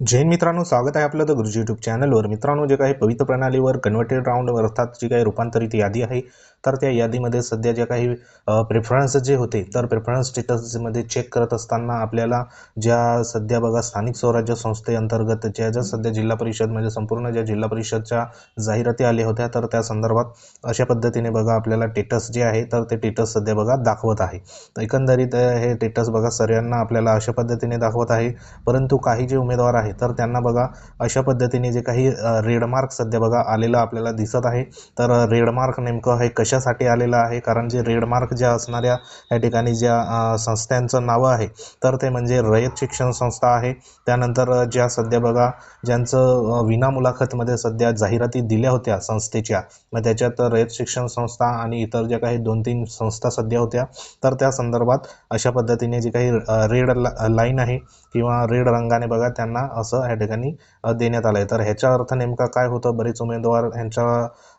जैन मित्रांनो स्वागत आहे आपलं द गुरुजी यूट्यूब चॅनलवर मित्रांनो जे काही पवित्र प्रणालीवर कन्व्हर्टेड राऊंड अर्थात जी काही रूपांतरित यादी आहे तर त्या यादीमध्ये सध्या ज्या काही प्रेफरन्स जे होते तर प्रेफरन्स स्टेटसमध्ये चेक करत असताना आपल्याला ज्या सध्या बघा स्थानिक स्वराज्य संस्थेअंतर्गत ज्या ज्या सध्या जिल्हा परिषद म्हणजे संपूर्ण ज्या जिल्हा परिषदच्या जाहिराती आल्या होत्या तर त्या संदर्भात अशा पद्धतीने बघा आपल्याला टेटस जे आहे तर ते टेटस सध्या बघा दाखवत आहे. तर एकंदरीत हे टेटस बघा सर्वांना आपल्याला अशा पद्धतीने दाखवत आहे परंतु काही जे उमेदवार आहे तर त्यांना बघा अशा पद्धतीने जे काही रेडमार्क सध्या बघा आलेलं आपल्याला दिसत आहे. तर रेडमार्क नेमकं हे कशासाठी आलेलं आहे? कारण जे रेडमार्क ज्या असणाऱ्या या ठिकाणी ज्या संस्थांचं नावं आहे तर ते म्हणजे रयत शिक्षण संस्था आहे. त्यानंतर ज्या सध्या बघा ज्यांचं विना मुलाखतमध्ये सध्या जाहिराती दिल्या होत्या संस्थेच्या मग त्याच्यात रयत शिक्षण संस्था आणि इतर ज्या काही दोन तीन संस्था सध्या होत्या तर त्या संदर्भात अशा पद्धतीने जी काही रेड लाईन आहे किंवा रेड रंगाने बघा त्यांना असं ह्या ठिकाणी देण्यात आलं आहे तर ह्याचा अर्थ नेमका काय होतं? बरेच उमेदवार ह्यांच्या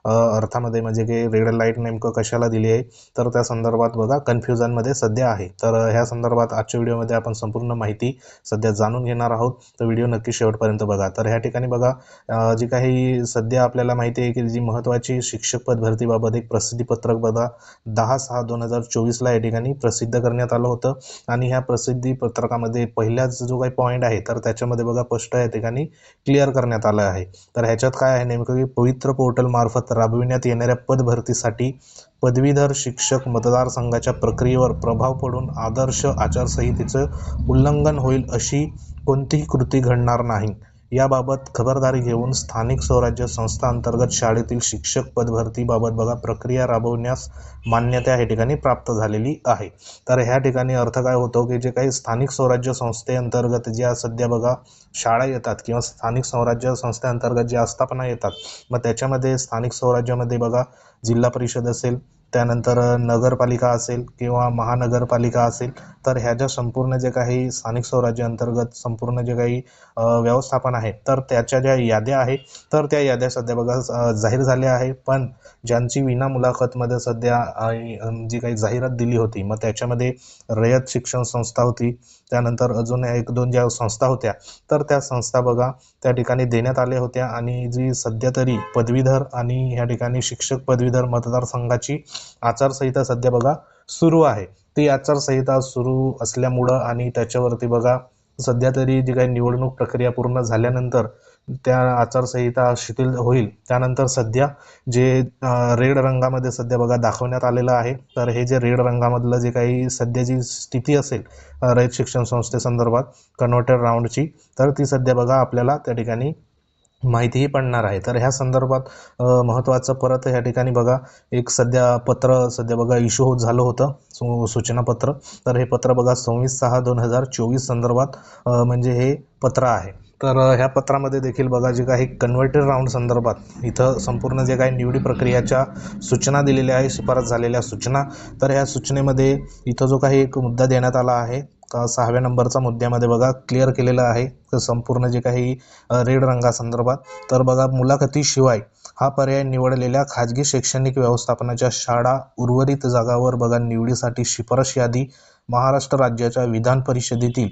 अर्थामध्ये म्हणजे की रेड लाइट नेमकं कशाला दिली आहे? तर त्या संदर्भात बघा कन्फ्युजनमध्ये सध्या आहे. तर ह्या संदर्भात आजच्या व्हिडिओमध्ये आपण संपूर्ण माहिती सध्या जाणून घेणार आहोत. तर व्हिडिओ नक्की शेवटपर्यंत बघा. तर ह्या ठिकाणी बघा जी काही सध्या आपल्याला माहिती आहे की जी महत्त्वाची शिक्षक पद भरतीबाबत एक प्रसिद्धीपत्रक बघा दहा सहा दोन हजार चोवीसला या ठिकाणी प्रसिद्ध करण्यात आलं होतं. आणि ह्या प्रसिद्धी पत्रकामध्ये पहिल्याच जो काही पॉईंट आहे तर त्याच्यामध्ये बघा स्पष्ट या ठिकाणी क्लिअर करण्यात आलं आहे. तर ह्याच्यात काय आहे नेमकं की पवित्र पोर्टलमार्फत राबविण्यात येणाऱ्या पदभरतीसाठी पदवीधर शिक्षक मतदारसंघाच्या प्रक्रियेवर प्रभाव पडून आदर्श आचारसंहितेचं उल्लंघन होईल अशी कोणतीही कृती घडणार नाही. याबाबत खबरदारी घेऊन स्थानिक स्वराज्य संस्था अंतर्गत शाळेतील शिक्षक पदभरतीबाबत बघा प्रक्रिया राबवण्यास मान्यता या ठिकाणी प्राप्त झालेली आहे. तर ह्या ठिकाणी अर्थ काय होतो की जे काही स्थानिक स्वराज्य संस्थेअंतर्गत ज्या सध्या बघा शाळा येतात किंवा स्थानिक स्वराज्य संस्थेअंतर्गत ज्या आस्थापना येतात मग त्याच्यामध्ये स्थानिक स्वराज्यामध्ये बघा जिल्हा परिषद असेल त्यानंतर नगरपालिका असेल किंवा महानगरपालिका असेल तर ह्या ज्या संपूर्ण जे काही स्थानिक स्वराज्य अंतर्गत संपूर्ण जे काही व्यवस्थापन आहे तर त्याच्या ज्या याद्या आहे तर त्या याद्या सध्या बघा जाहीर झाल्या आहे पण ज्यांची विना मुलाखतमध्ये सध्या जी काही जाहिरात दिली होती मग त्याच्यामध्ये रयत शिक्षण संस्था होती त्यानंतर अजून एक दोन ज्या संस्था होत्या तर त्या संस्था बघा त्या ठिकाणी देण्यात आल्या होत्या. आणि जी सध्या तरी पदवीधर आणि ह्या ठिकाणी शिक्षक पदवीधर मतदारसंघाची आचारसंहिता सध्या बघा सुरू आहे. ती आचारसंहिता सुरू असल्यामुळं आणि त्याच्यावरती बघा सध्या तरी जी काही निवडणूक प्रक्रिया पूर्ण झाल्यानंतर त्या आचारसंहिता शिथिल होईल. त्यानंतर सध्या जे रेड रंगामध्ये सध्या बघा दाखवण्यात आलेलं आहे. तर हे जे रेड रंगामधलं जे काही सध्या जी स्थिती असेल रयत शिक्षण संस्थेसंदर्भात कन्व्हर्टेड राऊंडची तर ती सध्या बघा आपल्याला त्या ठिकाणी माहितीही पडणार आहे. तर ह्या संदर्भात महत्त्वाचं परत ह्या ठिकाणी बघा एक सध्या पत्र सध्या बघा इश्यू होत झालं होतं सू सूचनापत्र. तर हे पत्र बघा सव्वीस सहा दोन हजार चोवीस संदर्भात म्हणजे हे पत्र आहे. तर ह्या पत्रामध्ये देखील बघा जे काही कन्व्हर्टेड राऊंड संदर्भात इथं संपूर्ण जे काही निवडी प्रक्रियाच्या सूचना दिलेल्या आहे शिफारस झालेल्या सूचना. तर ह्या सूचनेमध्ये इथं जो काही एक मुद्दा देण्यात आला आहे आता सहाव्या नंबरचा मुद्द्यामध्ये बघा क्लिअर केलेलं आहे. संपूर्ण जे काही रेड रंगासंदर्भात तर बघा मुलाखतीशिवाय हा पर्याय निवडलेल्या खाजगी शैक्षणिक व्यवस्थापनाच्या शाळा उर्वरित जागावर बघा निवडीसाठी शिफारस यादी महाराष्ट्र राज्याच्या विधान परिषदेतील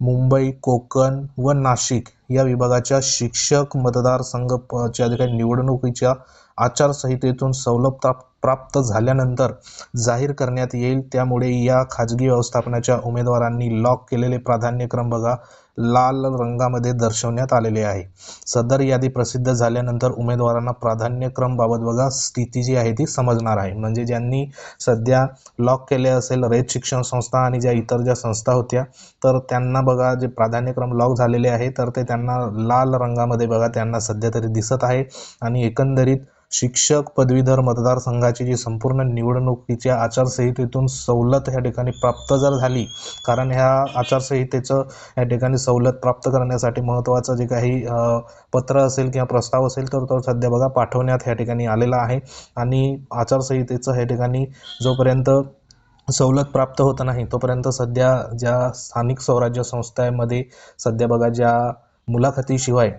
मुंबई कोकण व नाशिक या विभागाच्या शिक्षक मतदारसंघच्या जे काही निवडणुकीच्या आचारसंहितेतून सवलत प्राप्त प्राप्त झाल्यानंतर जाहीर करण्यात येईल. त्यामुळे या खाजगी व्यवस्थापनाच्या उमेदवारांनी लॉक केलेले प्राधान्यक्रम बघा लाल रंगामध्ये दर्शवण्यात आलेले आहे. सदर यादी प्रसिद्ध झाल्यानंतर उमेदवारांना प्राधान्यक्रमबाबत बघा स्थिती जी आहे ती समजणार आहे. म्हणजे ज्यांनी सध्या लॉक केले असेल रयत शिक्षण संस्था आणि ज्या इतर ज्या संस्था होत्या तर त्यांना बघा जे प्राधान्यक्रम लॉक झालेले आहे तर ते त्यांना लाल रंगामध्ये बघा त्यांना सध्या तरी दिसत आहे. आणि एकंदरीत शिक्षक पदवीधर मतदारसंघाची जी संपूर्ण निवडणुकीच्या आचारसंहितेतून सवलत ह्या ठिकाणी प्राप्त जर झाली कारण ह्या आचारसंहितेचं या ठिकाणी सवलत प्राप्त करण्यासाठी महत्त्वाचं जे काही पत्र असेल किंवा प्रस्ताव असेल तर तो सध्या बघा पाठवण्यात ह्या ठिकाणी आलेला आहे. आणि आचारसंहितेचं ह्या ठिकाणी जोपर्यंत सवलत प्राप्त होत नाही तोपर्यंत सध्या ज्या स्थानिक स्वराज्य संस्थांमध्ये सध्या बघा ज्या मुलाखतीशिवाय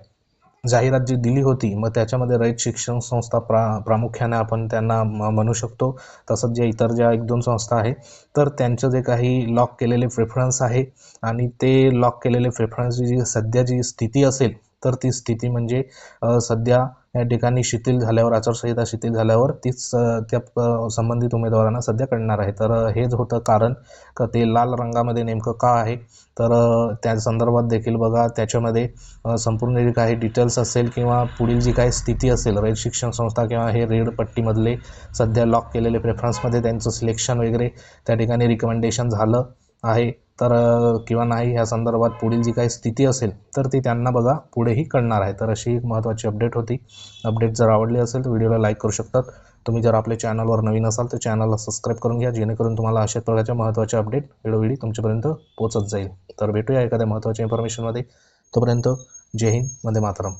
जाहिरात जी दिली होती मग त्याच्यामध्ये रयत शिक्षण संस्था प्रा प्रामुख्याने आपण त्यांना म- म्हणू शकतो. तसंच ज्या इतर ज्या एक दोन संस्था आहे तर त्यांचं जे काही लॉक केलेले प्रेफरन्स आहे आणि ते लॉक केलेले प्रेफरन्सची जी सध्या जी स्थिती असेल तर ती स्थिती म्हणजे सध्या या ठिकाणी शिथिल झाल्यावर आचारसंहिता शिथिल झाल्यावर तीच त्या संबंधित उमेदवारांना सध्या कळणार आहे. तर हेच होतं कारण का ते लाल रंगामध्ये नेमकं का आहे? तर त्या संदर्भात देखील बघा त्याच्यामध्ये संपूर्ण जे काही डिटेल्स असेल किंवा पुढील जी काही स्थिती असेल रेड शिक्षण संस्था किंवा हे रेड पट्टीमधले सध्या लॉक केलेले प्रेफरन्समध्ये त्यांचं सिलेक्शन वगैरे त्या ठिकाणी रिकमेंडेशन झालं आहे. तर किंवा नाही ह्या संदर्भात पुढील जी काही स्थिती असेल तर ती त्यांना बघा पुढेही कळणार आहे. तर अशी एक महत्त्वाची अपडेट होती. अपडेट जर आवडली असेल तर व्हिडिओला लाईक करू शकतात. तुम्ही जर आपल्या चॅनलवर नवीन असाल तर चॅनलला सबस्क्राईब करून घ्या जेणेकरून तुम्हाला अशा प्रकारच्या महत्त्वाच्या अपडेट वेळोवेळी तुमच्यापर्यंत पोहोचत जाईल. तर भेटूया एखाद्या महत्त्वाच्या इन्फॉर्मेशनमध्ये तोपर्यंत जय हिंद वंदे मातरम.